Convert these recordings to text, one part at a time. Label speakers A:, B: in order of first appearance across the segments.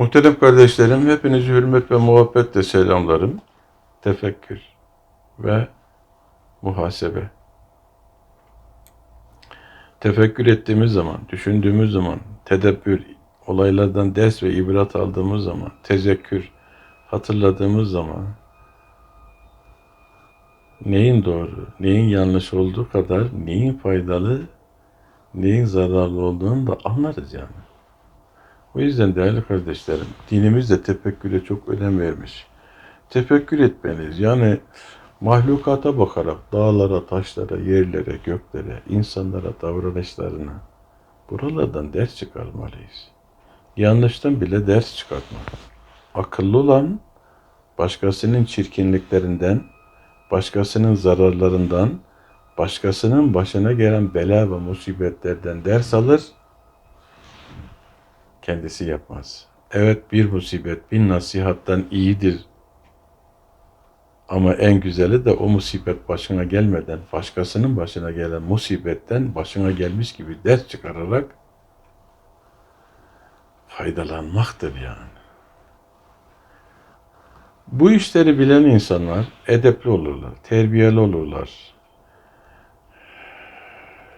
A: Muhterem kardeşlerim, hepinizi hürmet ve muhabbetle selamlarım. Tefekkür ve muhasebe. Tefekkür ettiğimiz zaman, düşündüğümüz zaman, tedebbür, olaylardan ders ve ibret aldığımız zaman, tezekkür, hatırladığımız zaman, neyin doğru, neyin yanlış olduğu kadar neyin faydalı, neyin zararlı olduğunu da anlarız yani. O yüzden değerli kardeşlerim, dinimiz de tefekküre çok önem vermiş. Tefekkür etmeliyiz. Yani mahlukata bakarak dağlara, taşlara, yerlere, göklere, insanlara, davranışlarına buralardan ders çıkarmalıyız. Yanlıştan bile ders çıkartmalı. Akıllı olan başkasının çirkinliklerinden, başkasının zararlarından, başkasının başına gelen bela ve musibetlerden ders alır, kendisi yapmaz. Evet bir musibet bin nasihattan iyidir. Ama en güzeli de o musibet başına gelmeden, başkasının başına gelen musibetten başına gelmiş gibi ders çıkararak faydalanmaktır yani. Bu işleri bilen insanlar edepli olurlar, terbiyeli olurlar.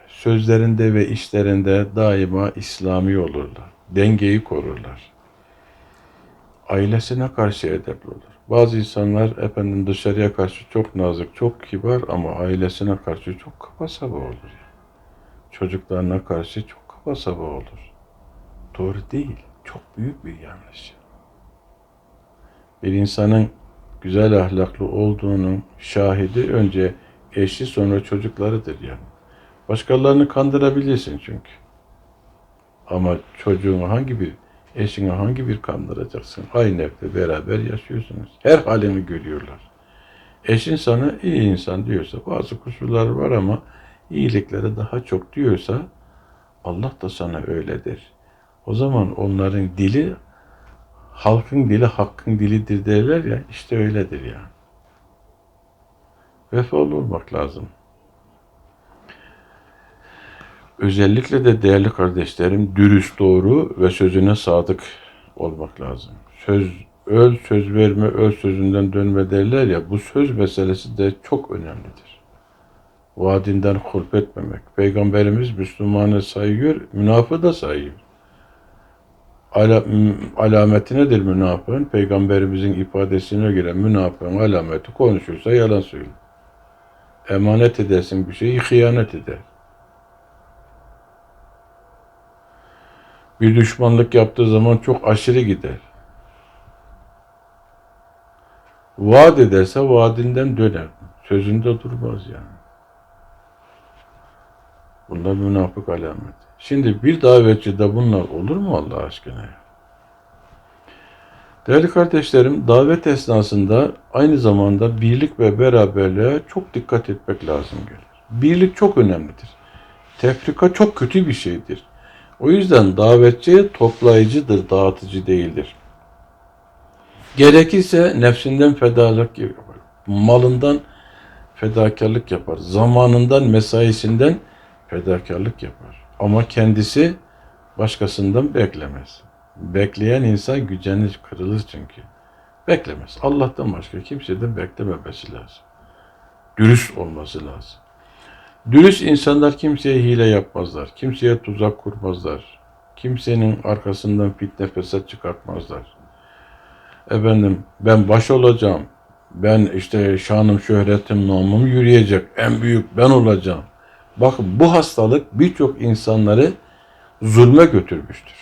A: Sözlerinde ve işlerinde daima İslami olurlar. Dengeyi korurlar. Ailesine karşı edepli olur. Bazı insanlar efendim dışarıya karşı çok nazik, çok kibar ama ailesine karşı çok kaba saba olur. Çocuklarına karşı çok kaba saba olur. Doğru değil. Çok büyük bir yanlış. Bir insanın güzel ahlaklı olduğunun şahidi önce eşi sonra çocuklarıdır yani. Başkalarını kandırabilirsin çünkü. Ama çocuğunu hangi bir, eşini hangi bir kandıracaksın? Aynı evde beraber yaşıyorsunuz. Her halini görüyorlar. Eşin sana iyi insan diyorsa, bazı kusurları var ama iyilikleri daha çok diyorsa, Allah da sana öyle der. O zaman onların dili, halkın dili hakkın dilidir derler ya, işte öyledir yani. Vefalı olmak lazım. Özellikle de değerli kardeşlerim dürüst doğru ve sözüne sadık olmak lazım. Söz öl söz verme öl sözünden dönme derler ya bu söz meselesi de çok önemlidir. Vaadinden hulp etmemek. Peygamberimiz Müslümanı sayıyor, münafığı da sayıyor. Ala, alameti nedir münafığın? Peygamberimizin ifadesine göre münafığın alameti konuşursa yalan söyler. Emanet edersin bir şeyi, hıyanet eder. Bir düşmanlık yaptığı zaman çok aşırı gider. Vaat ederse vaadinden döner. Sözünde durmaz yani. Bunlar münafık alamet. Şimdi bir davetçide bunlar olur mu Allah aşkına? Değerli kardeşlerim, davet esnasında aynı zamanda birlik ve beraberliğe çok dikkat etmek lazım gelir. Birlik çok önemlidir. Tefrika çok kötü bir şeydir. O yüzden davetçi toplayıcıdır, dağıtıcı değildir. Gerekirse nefsinden fedalık yapar. Malından fedakarlık yapar. Zamanından, mesaisinden fedakarlık yapar. Ama kendisi başkasından beklemez. Bekleyen insan gücenir, kırılır çünkü. Beklemez. Allah'tan başka kimseden beklememesi lazım. Dürüst olması lazım. Dürüst insanlar kimseye hile yapmazlar. Kimseye tuzak kurmazlar. Kimsenin arkasından fitne fesat çıkartmazlar. Efendim ben baş olacağım. Ben işte şanım, şöhretim, namım yürüyecek. En büyük ben olacağım. Bakın bu hastalık birçok insanları zulme götürmüştür.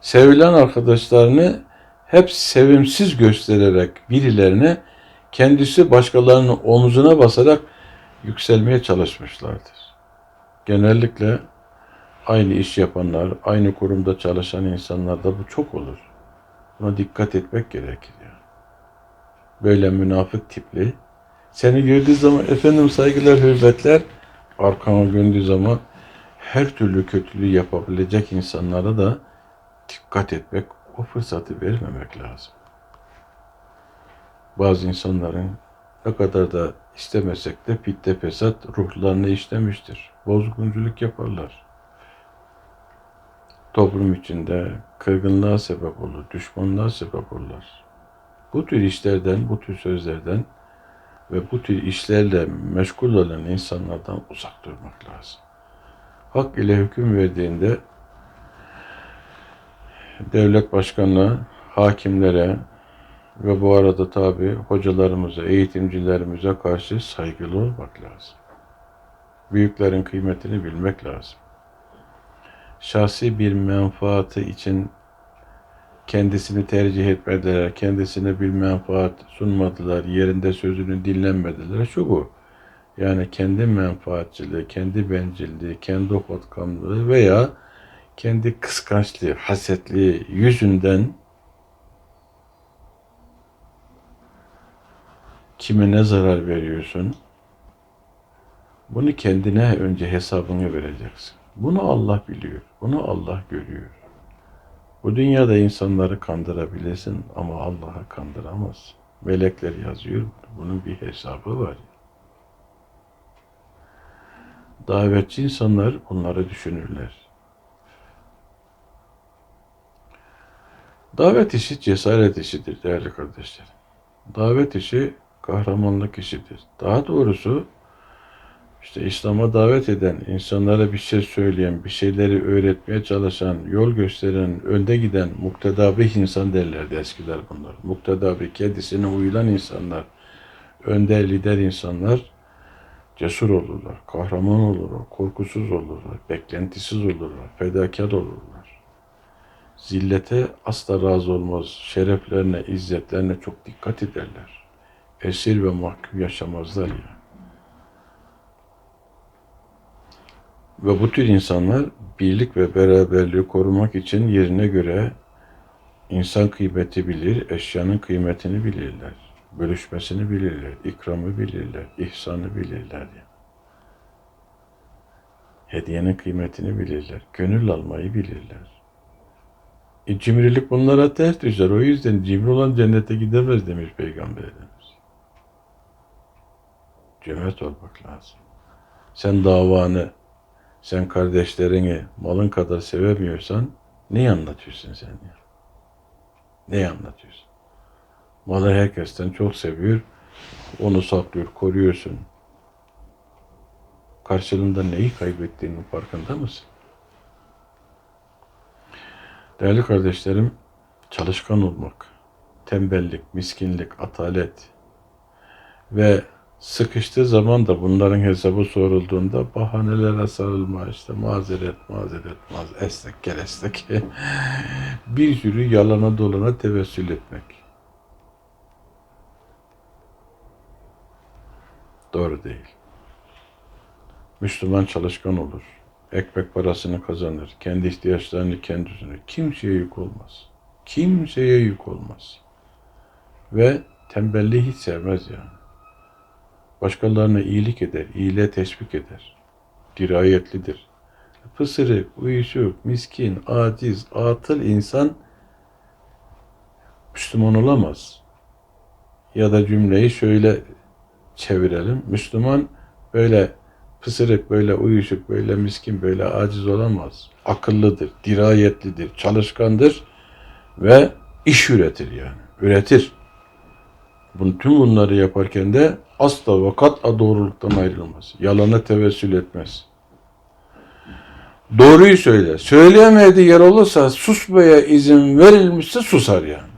A: Sevilen arkadaşlarını hep sevimsiz göstererek birilerine kendisi başkalarının omzuna basarak yükselmeye çalışmışlardır. Genellikle aynı iş yapanlar, aynı kurumda çalışan insanlarda bu çok olur. Buna dikkat etmek gerekir yani. Böyle münafık tipli. Seni gördüğü zaman efendim saygılar, hürmetler, arkana döndüğü zaman her türlü kötülüğü yapabilecek insanlara da dikkat etmek, o fırsatı vermemek lazım. Bazı insanların ne kadar da istemesek de fitne fesat ruhlarına işlemiştir. Bozgunculuk yaparlar. toplum içinde kırgınlığa sebep olur, düşmanlığa sebep olurlar. Bu tür işlerden, bu tür sözlerden ve bu tür işlerle meşgul olan insanlardan uzak durmak lazım. Hak ile hüküm verdiğinde devlet başkanına, hakimlere ve bu arada tabi hocalarımıza, eğitimcilerimize karşı saygılı olmak lazım. Büyüklerin kıymetini bilmek lazım. Şahsi bir menfaatı için kendisini tercih etmediler, kendisine bir menfaat sunmadılar, yerinde sözünü dinlenmediler. Şu bu. Yani kendi menfaatçiliği, kendi bencilliği, kendi hotkamlığı veya kendi kıskançlığı, hasetliği yüzünden kime ne zarar veriyorsun? Bunu kendine önce hesabını vereceksin. Bunu Allah biliyor. Bunu Allah görüyor. Bu dünyada insanları kandırabilirsin ama Allah'ı kandıramazsın. Melekler yazıyor. Bunun bir hesabı var. Davetçi insanlar bunları düşünürler. Davet işi cesaret işidir değerli kardeşlerim. Davet işi kahramanlık işidir. Daha doğrusu işte İslam'a davet eden, insanlara bir şey söyleyen, bir şeyleri öğretmeye çalışan, yol gösteren, önde giden muktedabih insan derlerdi eskiler bunlar. Muktedabih, kendisine uyulan insanlar, önde lider insanlar cesur olurlar, kahraman olurlar, korkusuz olurlar, beklentisiz olurlar, fedakar olurlar. Zillete asla razı olmaz, şereflerine, izzetlerine çok dikkat ederler. Esir ve mahkum yaşamazlar yani. Ve bu tür insanlar birlik ve beraberliği korumak için yerine göre insan kıymeti bilir, eşyanın kıymetini bilirler. Bölüşmesini bilirler, ikramı bilirler, ihsanı bilirler. Yani. Hediyenin kıymetini bilirler, gönül almayı bilirler. E, cimrilik bunlara ters düşer. O yüzden cimri olan cennete gidemez demiş Peygamber Efendimiz. Cömert olmak lazım. Sen davanı, sen kardeşlerini malın kadar sevemiyorsan ne anlatıyorsun sen ya? Ne anlatıyorsun? Malı herkesten çok seviyor. Onu saklıyor, koruyorsun. Karşılığında neyi kaybettiğinin farkında mısın? Değerli kardeşlerim, çalışkan olmak, tembellik, miskinlik, atalet ve sıkıştığı zaman da bunların hesabı sorulduğunda bahanelere sarılma işte mazeret, mazeret, mazeret, esnek, gel esnek. bir sürü yalana dolana tevessül etmek. Doğru değil. Müslüman çalışkan olur. Ekmek parasını kazanır. Kendi ihtiyaçlarını kendisine. Kimseye yük olmaz. Kimseye yük olmaz. Ve tembelliği hiç sevmez yani. Başkalarına iyilik eder, iyiliğe teşvik eder. Dirayetlidir. Pısırık, uyuşuk, miskin, aciz, atıl insan Müslüman olamaz. Ya da cümleyi şöyle çevirelim. Müslüman böyle pısırık, böyle uyuşuk, böyle miskin, böyle aciz olamaz. Akıllıdır, dirayetlidir, çalışkandır ve iş üretir yani. Üretir. Bunu, tüm bunları yaparken de asla ve kat'a doğruluktan ayrılmaz. Yalana tevessül etmez. Doğruyu söyler. Söyleyemediği yer olursa susmaya izin verilmişse susar yani.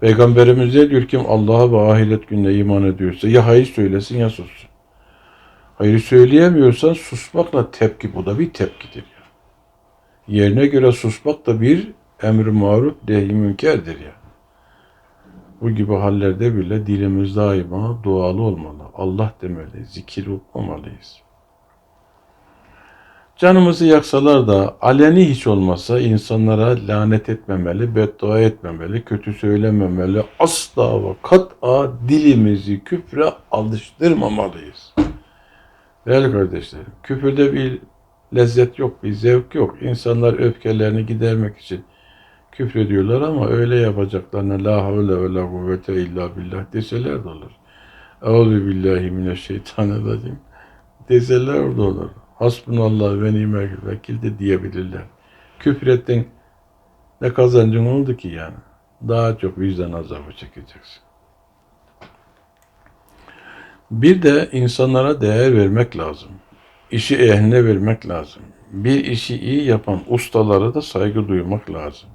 A: Peygamberimiz de diyor ki Allah'a ve ahiret gününe iman ediyorsa ya hayır söylesin ya sussun. Hayır söyleyemiyorsan susmakla tepki bu da bir tepkidir. Yani. Yerine göre susmak da bir emr-i maruf nehy münkerdir yani. Bu gibi hallerde bile dilimiz daima dualı olmalı. Allah demeli, zikir okumalıyız. Canımızı yaksalar da aleni hiç olmasa insanlara lanet etmemeli, beddua etmemeli, kötü söylememeli, asla ve kat'a dilimizi küfre alıştırmamalıyız. Değerli kardeşlerim, küfürde bir lezzet yok, bir zevk yok. İnsanlar öfkelerini gidermek için küfrediyorlar ama öyle yapacaklarına la havle ve la kuvvete illa billah deseler de olur. Euzu billahi mineşşeytanirracim deseler de olur. Hasbunallah ve nimel vekil de diyebilirler. Küfrettin ne kazancın oldu ki yani? Daha çok vicdan azabı çekeceksin. Bir de insanlara değer vermek lazım. İşi ehline vermek lazım. Bir işi iyi yapan ustalara da saygı duymak lazım.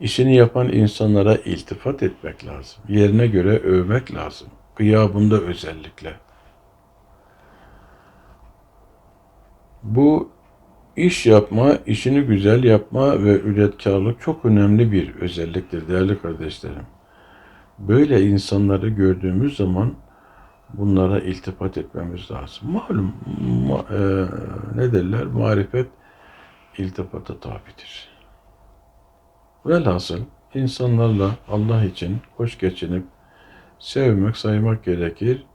A: İşini yapan insanlara iltifat etmek lazım. Yerine göre övmek lazım. Gıyabında özellikle. Bu iş yapma, işini güzel yapma ve üretkarlık çok önemli bir özelliktir değerli kardeşlerim. Böyle insanları gördüğümüz zaman bunlara iltifat etmemiz lazım. Malum ma- e, ne derler? Marifet iltifata tabidir. Velhasıl insanlarla Allah için hoş geçinip sevmek, saymak gerekir.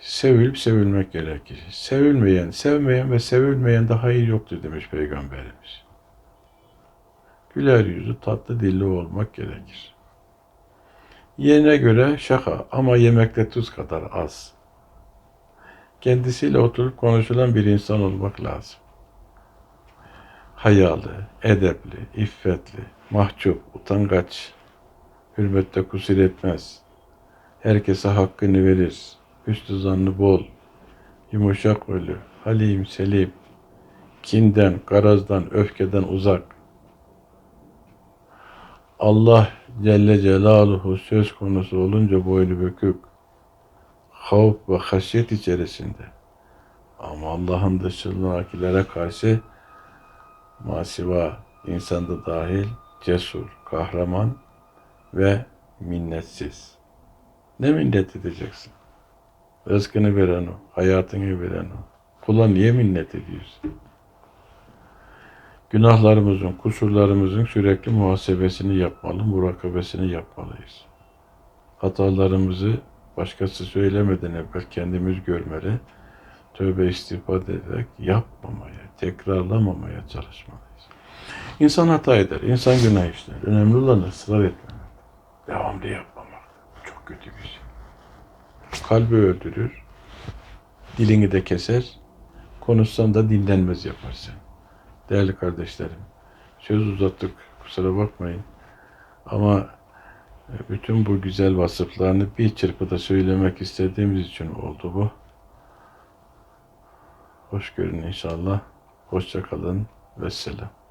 A: Sevilip sevilmek gerekir. Sevilmeyen, sevmeyen ve sevilmeyen daha iyi yoktur demiş Peygamberimiz. Güler yüzlü, tatlı dilli olmak gerekir. Yerine göre şaka ama yemekte tuz kadar az. Kendisiyle oturup konuşulan bir insan olmak lazım. Hayalı, edepli, iffetli, mahcup, utangaç, hürmette kusur etmez. Herkese hakkını verir. Üstü zannı bol, yumuşak ölü, halim, selim, kinden, garazdan, öfkeden uzak. Allah Celle Celaluhu söz konusu olunca boynu bükük, havf ve haşyet içerisinde. Ama Allah'ın dışındakilere karşı masiva, insanda dahil, cesur, kahraman ve minnetsiz. Ne minnet edeceksin? Rızkını veren o, hayatını veren o. Kula niye minnet ediyorsun? Günahlarımızın, kusurlarımızın sürekli muhasebesini yapmalı, murakabesini yapmalıyız. Hatalarımızı başkası söylemeden evvel kendimiz görmeli, tövbe istiğfar ederek yapmamaya, tekrarlamamaya çalışmalıyız. İnsan hata eder, insan günah işler. Önemli olan ısrar etmemek. Devamlı yapmamak. Çok kötü bir şey. Kalbi öldürür, dilini de keser, konuşsan da dinlenmez yaparsın. Değerli kardeşlerim, söz uzattık, kusura bakmayın. Ama e, bütün bu güzel vasıflarını bir çırpıda söylemek istediğimiz için oldu bu. Hoş görün inşallah. Hoşça kalın. Vesselam.